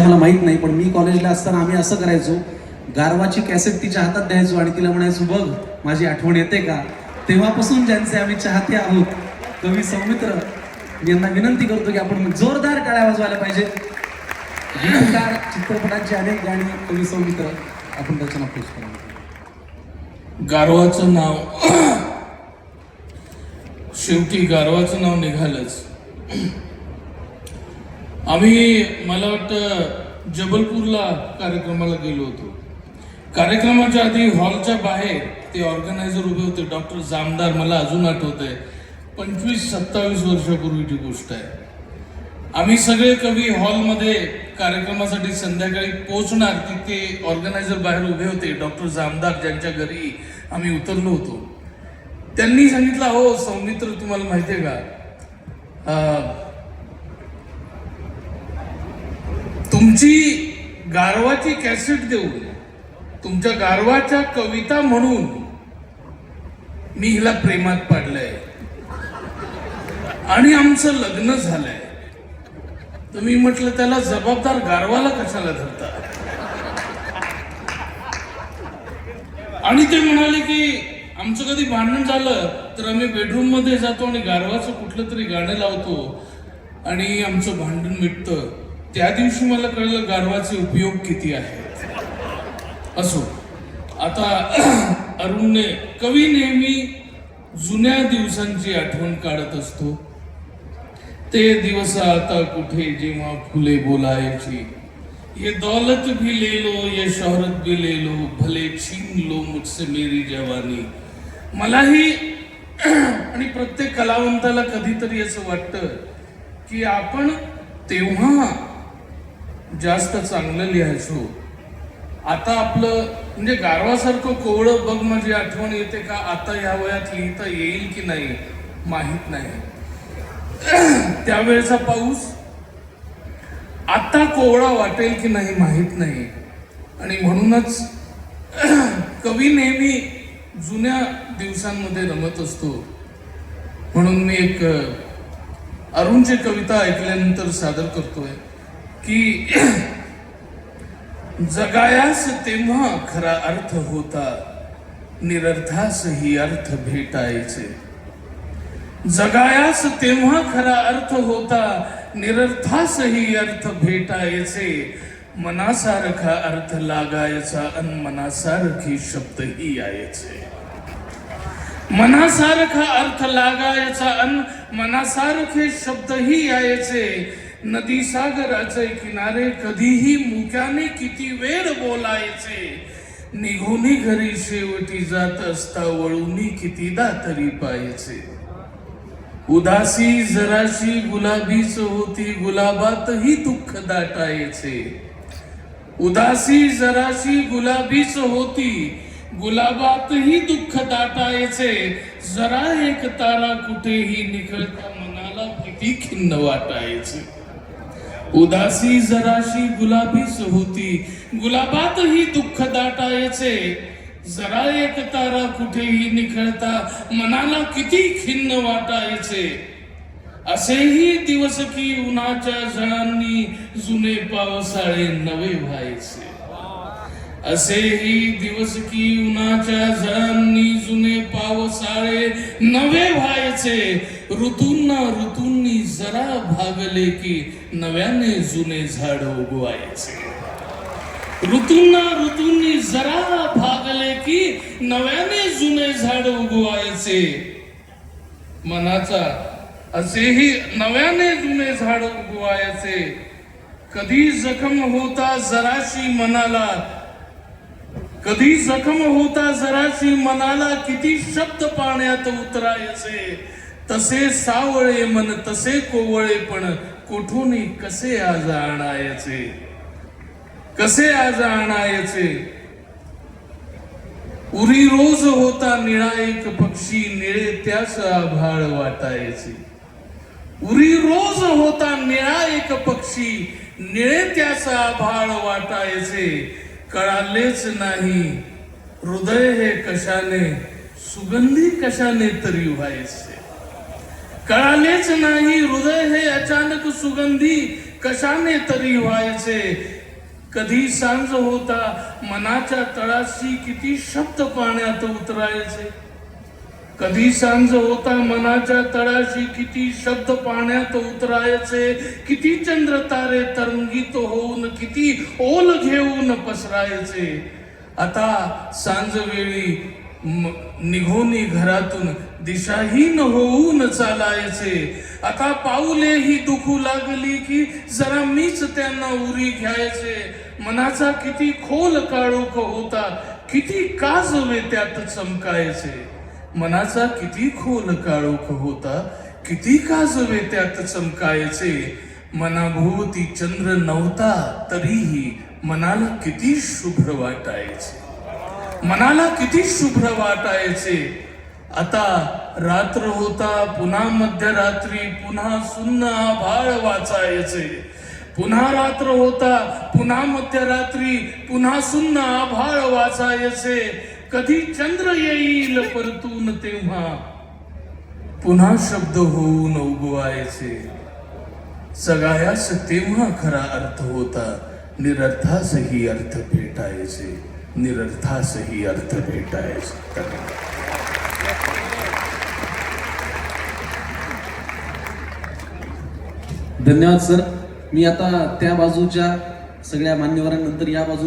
मला माहीत नाही पण मी कॉलेजला असताना आम्ही असं करायचो गारवाची कॅसेट तिच्या हातात द्यायचो आणि तिला म्हणायचो बघ माझी आठवण येते का? तेव्हापासून ज्यांचे आम्ही चाहते आहोत कवी सौमित्र यांना विनंती करतो की आपण जोरदार टाळ्या वाजवायला पाहिजे. गीतकार चित्रपटांची अनेक गाणी कवी सौमित्र आपण रचना पोच करू गारवाचं नाव शेवटी गारवाचं नाव निघालंच. आम्ही मला वाटतं जबलपूरला कार्यक्रमाला गेलो होतो. कार्यक्रमाच्या आधी हॉलच्या बाहेर ते ऑर्गनायझर उभे होते. डॉक्टर जामदार मला अजून आठवत आहे पंचवीस सत्तावीस वर्षापूर्वीची गोष्ट आहे. आम्ही सगळे कवी हॉलमध्ये कार्यक्रमासाठी संध्याकाळी पोहोचणार तिथे ऑर्गनायझर बाहेर उभे होते. डॉक्टर जामदार ज्यांच्या घरी आम्ही उतरलो होतो. त्यांनी सांगितलं हो सौमित्र तुम्हाला माहिती आहे का तुमची गारवाची कॅसेट देऊन तुमच्या गारवाच्या कविता म्हणून मी हिला प्रेमात पाडलंय. आणि आमचं लग्न झालंय. तर मी म्हटलं त्याला जबाबदार गारवाला कशाला धरता? आणि ते म्हणाले की आमचं कधी भांडण झालं तर आम्ही बेडरूममध्ये जातो आणि गारवाचं कुठलं तरी गाणं लावतो आणि आमचं भांडण मिटतं. त्या दिवशी मला कळलं गाढवाचे उपयोग किती आहेत असो आता अरुणने कवी नेहमी जुन्या दिवसांची आठवण काढत असतो. ते दिवस आता कुठे जेव्हा फुले बोलायची. ये दौलत भी ले लो ये शोहरत भी ले लो भले छीन लो मुझसे मेरी जवानी. मलाही आणि प्रत्येक कलावंताला कधीतरी असं वाटतं की आपण तेव्हा जास्त चांगलं लिहायचो. आता आपलं म्हणजे गारवासारखं कोवळं बघ माझी आठवण येते का? आता या वयात लिहिता येईल की नाही? माहीत नाही. त्यावेळेचा पाऊस? आता कोवळा वाटेल की नाही माहीत नाही. आणि म्हणूनच कवी नेहमी जुन्या दिवसांमध्ये रमत असतो. म्हणून मी एक अरुणची कविता ऐकल्यानंतर सादर करतोय. की जगायास तेव्हा खरा अर्थ होता निरर्थास ही अर्थ भेटायचे. जगायास तेव्हा खरा अर्थ होता निरर्थासही अर्थ भेटायचे. मनासारखा अर्थ लागायचा अन मनासारखी शब्दही यायचे. मनासारखा अर्थ लागायचा अन मनासारखे शब्दही यायचे. नदी सागराचे किनारे कधीही मुक्याने किती वेळ बोलायचे? निघोनी घरी शेवटी जात असता वळूनी कितीदा तरी पाहायचे. उदासी जराशी गुलाबीच होती गुलाबातही दुःख दाटायचे. उदासी जराशी गुलाबीच होती गुलाबातही दुःख दाटायचे. जरा एक तारा कुठेही निखळता मनाला किती खिन्न वाटायचे. उदासी जराशी गुलाबीच होती गुलाबातही दुःख दाटायचे. जरा एक तारा कुठेही निखळता मनाला किती खिन्न वाटायचे. असेही दिवस की उन्हाच्या झळांनी जुने पावसाळे नवे व्हायचे. असेही दिवस की उन्हाच्या झरांनी जुने पावसाळे नवे व्हायचे. ऋतूंना ऋतूंनी जरा भागले की नव्याने जुने झाड उगवायचे. ऋतूंना ऋतूंनी जरा भागले की नव्याने जुने झाड उगवायचे. मनाचा असेही नव्याने जुने झाड उगवायचे. कधी जखम होता जराशी मनाला कधी जखम होता जराशी मनाला किती शब्द पाण्यात उतरायचे? तसे सावळे मन तसे कोवळे पण कुठून कसे आज आणायचे? कसे आज आणायचे? उरी रोज होता निळा एक पक्षी निळे त्यास आभाळ वाटायचे. उरी रोज होता निळा एक पक्षी निळे त्यास आभाळ वाटायचे. कळालेच नाही. हृदय हे कशाने सुगंधी कशाने तरी व्हायचे? कळालेच नाही हृदय हे अचानक सुगंधी कशाने तरी व्हायचे? कधी सांज होता मनाच्या तळाशी किती शब्द पाण्यात उतरायचे? कधी सांज होता मनाच्या तळाशी किती शब्द पाण्यात उतरायचे किती चंद्र तारे तरंगित होऊन किती ओल घेऊन पसरायचे. आता सांज वेळी निघोनी घरातून दिशाहीन होऊन चालायचे. आता पाऊलेही दुखू लागली की जरा मीच त्यांना उरी घ्यायचे. मनाचा किती खोल काळोख होता किती काजवे त्यात चमकायचे. मनाचा किती खोल काळोख होता किती काजवे त्यात चमकायचे. मनाभोवती चंद्र नव्हता तरीही मनाला किती शुभ्र वाटायचे. मनाला किती शुभ्र वाटायचे. आता रात्र होता पुन्हा मध्यरात्री पुन्हा सुन्न आभाळ वाचायचे. पुन्हा रात्र होता पुन्हा मध्यरात्री पुन्हा सुन्न आभाळ वाचायचे. कधी चंद्र येईल परतून तेव्हा? पुन्हा शब्द होऊन उगवायचे. सगळ्यास तेव्हा खरा अर्थ होता निरर्थासही अर्थ भेटायचे. निरर्थासही अर्थ भेटायचे. धन्यवाद सर. मी आता त्या बाजूच्या सगळ्या मान्यवरांनंतर या बाजू